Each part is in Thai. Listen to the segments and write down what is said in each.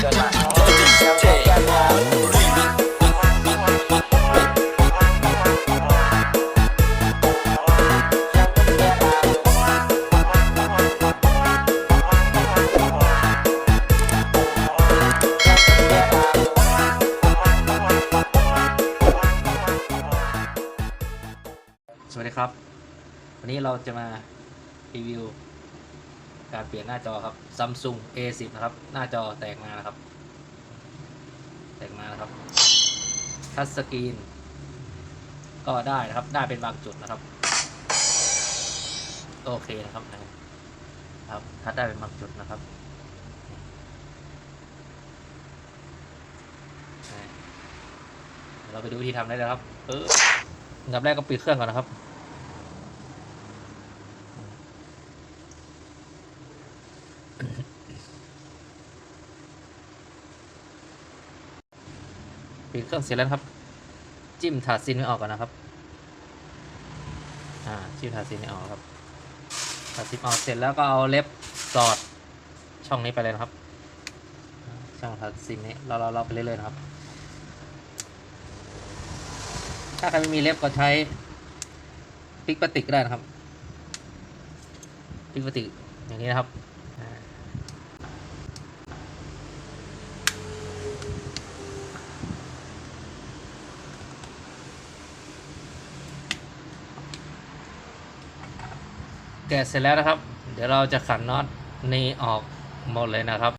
สวัสดีครับ วันนี้เราจะมารีวิว การเปลี่ยนหน้าจอครับ Samsung A10 นะครับ หน้าจอแตกมานะครับ แตกมานะครับ ทัชสกรีน ก็ได้นะครับ ได้เป็นบางจุดนะครับ โอเคนะครับนะครับ ทัดได้เป็นบางจุดนะครับเดี๋ยวเราไปดูวิธีทำได้เลยครับเอออันดับแรกก็ปิดเครื่องก่อนนะครับ ปิดเครื่องเสร็จแล้วครับ จิ้มถาดซินไม่ออกก่อนนะครับ อ่า จิ้มถาดซินไม่ออกครับ ถาดซินออกเสร็จแล้วก็เอาเล็บสอดช่องนี้ไปเลยนะครับ ช่องถาดซินนี้เราเราเราไปเรื่อยๆนะครับ ถ้าใครไม่มีเล็บก็ใช้ปิกพลาติกก็ได้นะครับปิกพลาติกอย่างนี้นะครับ แกะเสร็จแล้วนะครับ เดี๋ยวเราจะขันน็อตนี้ออกหมดเลยนะครับ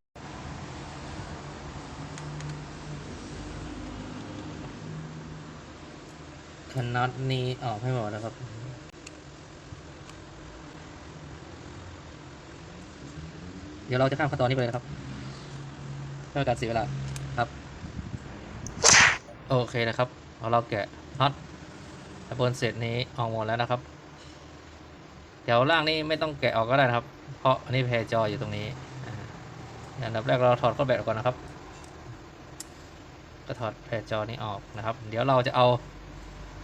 คันน็อตนี้ออกให้หมดนะครับเดี๋ยวเราจะข้ามขั้นตอนนี้ไปเลยนะครับเพื่อการเสียเวลาครับ โอเคนะครับเอเราแกะน็อตบนเศษนี้ออกหมดแล้วนะครับ แถวล่างนี่ไม่ต้องแกะออกก็ได้นะครับ เพราะอันนี้แพรจออยู่ตรงนี้อันดับแรกเราถอดข้อแบตออกก่อนนะครับ ก็ถอดแพรจอนี้ออกนะครับ เดี๋ยวเราจะเอา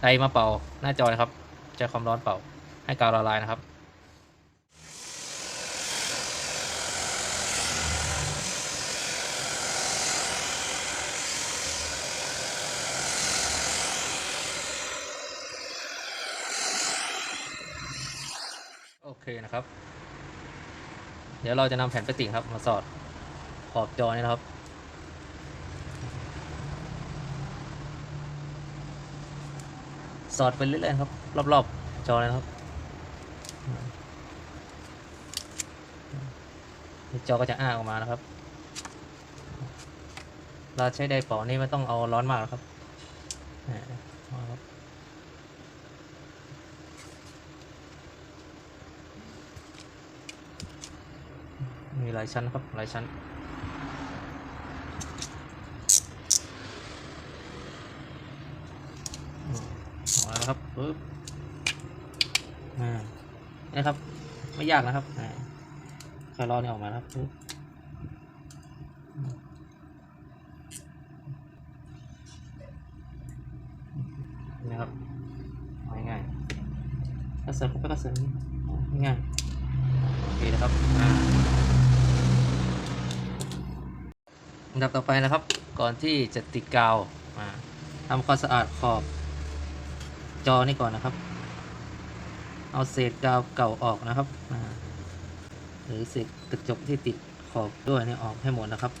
ไดมาเป่าหน้าจอนะครับใช้ความร้อนเป่าให้กาวละลายนะครับ นะครับ เดี๋ยวเราจะนำแผ่นพลาสติกครับ มาสอดขอบจอนี่นะครับ สอดไปเรื่อยๆครับ รอบๆจอเลยครับจอก็จะอ้าออกมานะครับ เราใช้ไดเป่านี่ไม่ต้องเอาร้อนมากหรอกครับอ่าเอาครับมีห ลายชั้นครับหลายชั้นอืมออกแล้วนะครับปึ๊บอ่านี่ครับ ไม่ยากนะครับอ่าแค่รอนี่ออกมานะครับปึ๊บนี่ครับง่ายๆก็เสริมเข้าไปก็เสริมง่ายๆโอเคนะครับอ่า อันดับต่อไปนะครับ ก่อนที่จะติดกาวมาทำความสะอาดขอบจอนี่ก่อนนะครับ เอาเศษกาวเก่าออกนะครับหรือเศษกระจกที่ติดขอบด้วยนี่ออกให้หมดนะครับ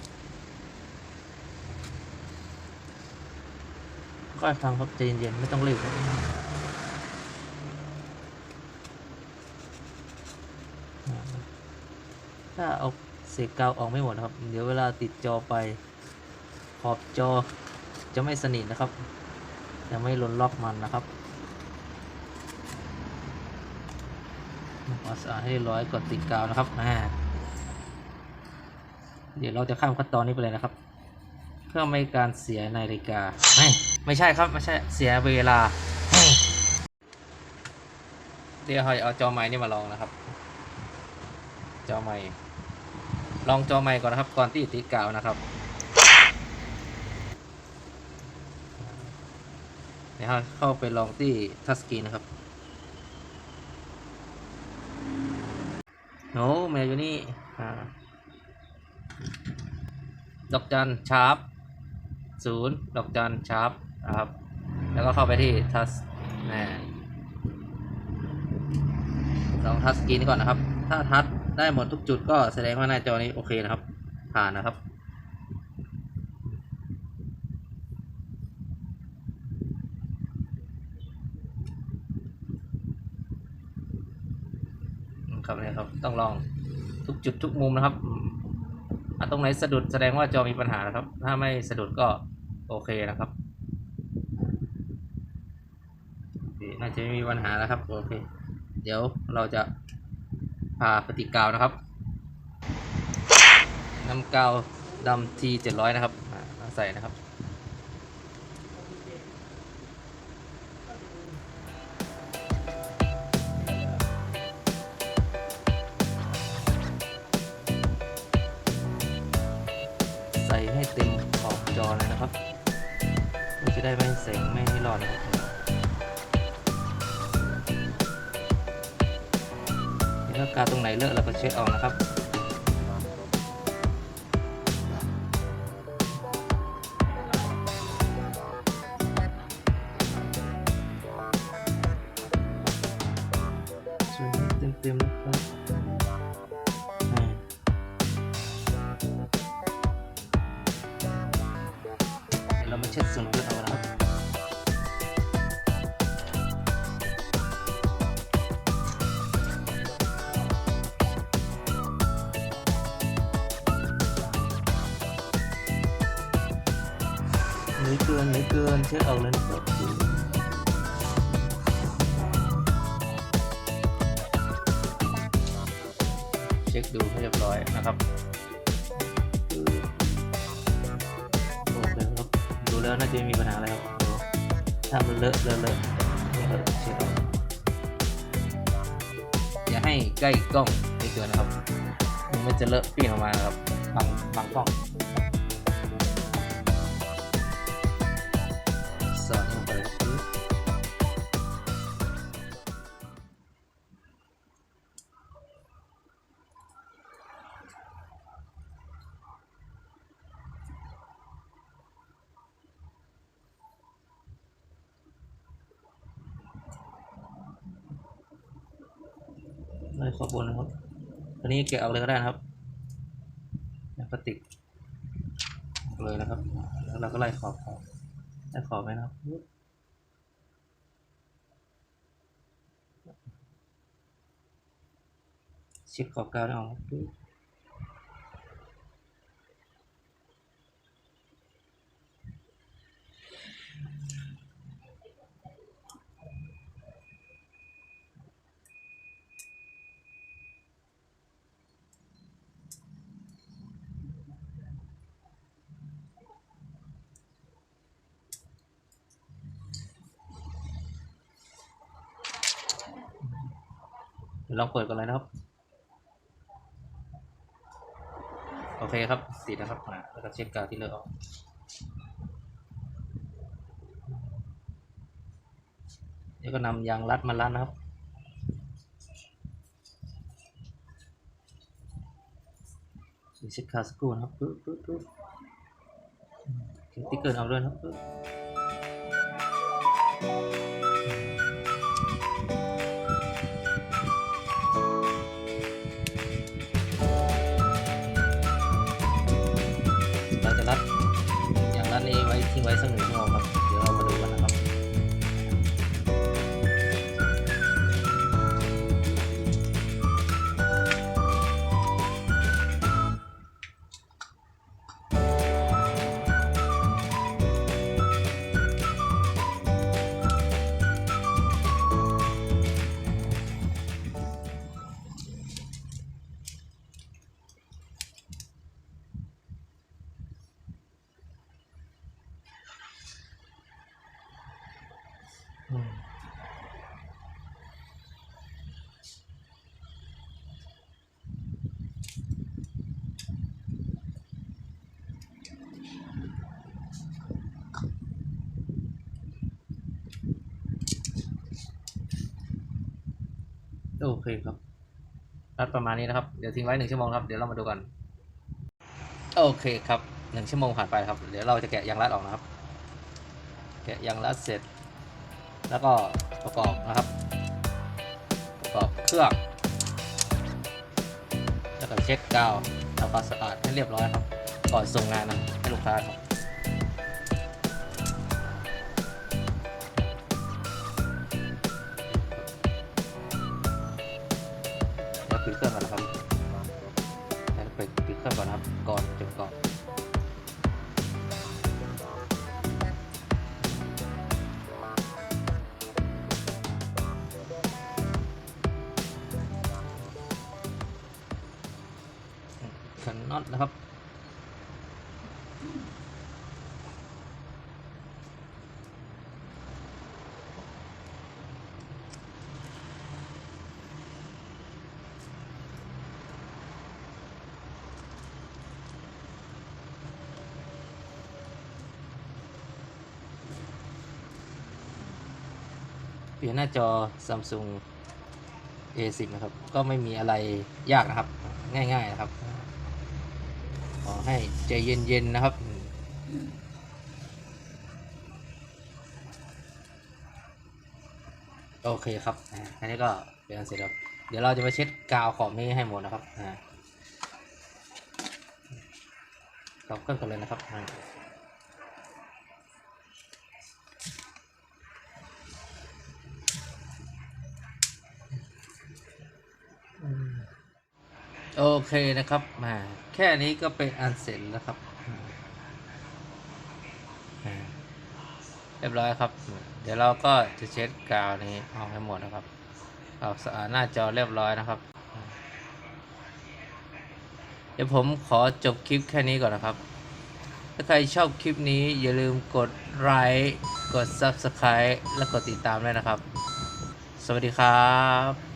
ก็ทำครับใจเย็นๆไม่ต้องรีบครับอ่าถ้าเอา ศษกาวออกไม่หมดนะครับ เดี๋ยวเวลาติดจอไป ขอบจอจะไม่สนิทนะครับ จะไม่ล่นล็อกมันนะครับทำควาสะอาดให้ร้อยกดติดกาวนะครับอ่าเดี๋ยวเราจะข้ามขั้นตอนนี้ไปเลยนะครับ เพื่อไม่การเสียนาฬิกา ไม่ไม่ใช่ครับ ไม่ใช่เสียเวลา เดี๋ยวเราเอาจอไม้นี่มาลองนะครับ จอไม้ ลองจอไม้ก่อนนะครับ ก่อนที่ติกาวนะครับเดี๋ยวเข้าไปลองที่ทัสกีนะครับโอ้แมวอยู่นี่ดอกจันชาร์ปศูนย์ดอกจันชาร์ปนะครับ แล้วก็เข้าไปที่ทัชนะลองทัสกีนก่อนนะครับ ถ้าทัช ได้หมดทุกจุดก็แสดงว่าหน้าจอนี้โอเคนะครับ ผ่านนะครับ ครับเนี่ยครับ ต้องลองทุกจุดทุกมุมนะครับอตรงไหนสะดุดแสดงว่าจอมีปัญหานะครับ ถ้าไม่สะดุดก็โอเคนะครับน่าจะไม่มีปัญหาแล้วครับ โอเค เดี๋ยวเราจะ พาปฏิกาวนะครับน้ำกาวดำทีเจ็ดร้อยนะครับมาใส่นะครับ ใส่ให้เต็มขอบจอเลยนะครับ จะได้ไม่เสียงไม่ให้ร้อนนะครับากาตรงไหนเลอะเราก็เช็ดออกนะครับช่วยให้เต็มๆนะครับเดี๋ยเรามาเช็ดส่วนเกิน กินเช็ดเอาเลยนะครับเช็คดูให้เรียบร้อยนะครับโอเคครับดูแล้วน่าจะไม่มีปัญหาอะไรครับถ้ามันเลอะเลอะเลอะเลอะเช็ดออกอย่าให้ใกล้กล้องไม่เกินนะครับมันจะเลอะปีนออกมาครับบังบังกล้อง ข้อบบนนะครับตอนนี้แกะออกเลยก็ได้นะครับแล้วก็ติดออกเลยนะครับ แล้วเราก็ไล่ขอบขอบไล่ขอบไปนะครับชิดขอบกาวได้ออก ครับปึ๊บเดี๋ยวลองเปิดกันเลยนะครับ โอเคครับติดนะครับอ่าแล้วก็เช็ดกาวที่เลอะออกเดี๋ยวก็นำยางรัดมารัดนะครับเช็ดกาสกูนะครับปึ๊บปึ๊บปึ๊บอืมเขียนติ๊กเกอร์เอาด้วยนะครับ โอเคครับรัดประมาณนี้นะครับ เดี๋ยวทิ้งไว้หนึ่งชั่วโมงครับ เดี๋ยวเรามาดูกัน โอเคครับหนึ่งชั่วโมงผ่านไปครับ เดี๋ยวเราจะแกะยางรัดออกนะครับ แกะยางรัดเสร็จ แล้วก็ประกอบนะครับ ประกอบเครื่อง แล้วก็เช็ดกาวทำความสะอาดให้เรียบร้อยครับ ก่อนส่งงานนะให้ลูกค้าครับ น็อตนะครับ เปลี่ยนหน้าจอ Samsung A10 นะครับ ก็ไม่มีอะไรยากนะครับ ง่ายๆนะครับ อให้ใจเย็นๆนะครับโอเคครับอันนี้ก็เป็นเสร็จแล้วเดี๋ยวเราจะมาเช็ดกาวขอบนี้ให้หมดนะครับอ่าขอบเครื่มกันเลยนะครับ โอเคนะครับมาแค่นี้ก็เป็นอันเสร็จแล้วครับเรียบร้อยครับ เดี๋ยวเราก็จะเช็ดกาวนี้ออกให้หมดนะครับเอาสะอาดหน้าจอเรียบร้อยนะครับ เดี๋ยวผมขอจบคลิปแค่นี้ก่อนนะครับ ถ้าใครชอบคลิปนี้อย่าลืมกดไลค์กด Subscribe และกดติดตามด้วยนะครับ สวัสดีครับ